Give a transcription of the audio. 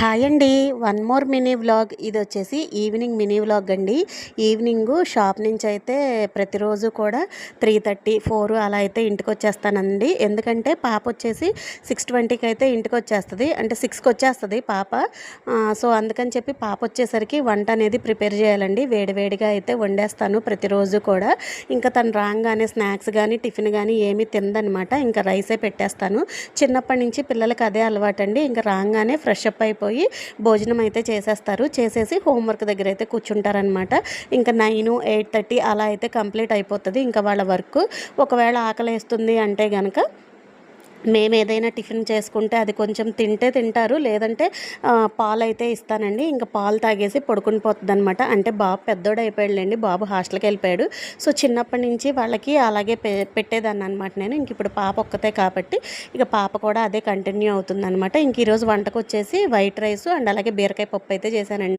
Hi అండి. One more mini vlog. ఇది వచ్చేసి ఈవినింగ్ మినీ వ్లాగ్ అండి. ఈవినింగ్ షాప్ నుంచి అయితే ప్రతిరోజు కూడా త్రీ థర్టీ ఫోర్ అలా అయితే ఇంటికి వచ్చేస్తానండి ఎందుకంటే పాప వచ్చేసి సిక్స్ ట్వంటీకి అయితే ఇంటికి వచ్చేస్తుంది అంటే సిక్స్కి వచ్చేస్తుంది పాప సో అందుకని చెప్పి పాప వచ్చేసరికి వంట అనేది ప్రిపేర్ చేయాలండి. వేడివేడిగా అయితే వండేస్తాను ప్రతిరోజు కూడా. ఇంకా తను రాగానే స్నాక్స్ కానీ టిఫిన్ కానీ ఏమీ తిందనమాట. ఇంకా రైసే పెట్టేస్తాను. చిన్నప్పటి నుంచి పిల్లలకి అదే అలవాటండి. ఇంకా రాగానే ఫ్రెష్ అప్ అయిపోయి భోజనం అయితే చేసేస్తారు. చేసేసి హోంవర్క్ దగ్గర అయితే కూర్చుంటారనమాట ఇంకా నైన్ ఎయిట్ థర్టీ అలా అయితే కంప్లీట్ అయిపోతుంది. ఇంకా వాళ్ళ వర్క్. ఒకవేళ ఆకలి వేస్తుంది అంటే కనుక మేము ఏదైనా టిఫిన్ చేసుకుంటే అది కొంచెం తింటే తింటారు లేదంటే పాలు అయితే ఇస్తానండి. ఇంకా పాలు తాగేసి పడుకుని పోతుంది అనమాట అంటే బాబు పెద్దోడు అయిపోయాడులేండి బాబు హాస్టల్కి వెళ్ళిపోయాడు. సో చిన్నప్పటి నుంచి వాళ్ళకి అలాగే పె పెట్టేదాన్ని అనమాట నేను. ఇంక ఇప్పుడు పాప ఒక్కతే కాబట్టి ఇక పాప కూడా అదే కంటిన్యూ అవుతుంది అనమాట ఇంక ఈరోజు వంటకు వచ్చేసి వైట్ రైస్ అండ్ అలాగే బీరకాయ పప్పు అయితే చేశానండి.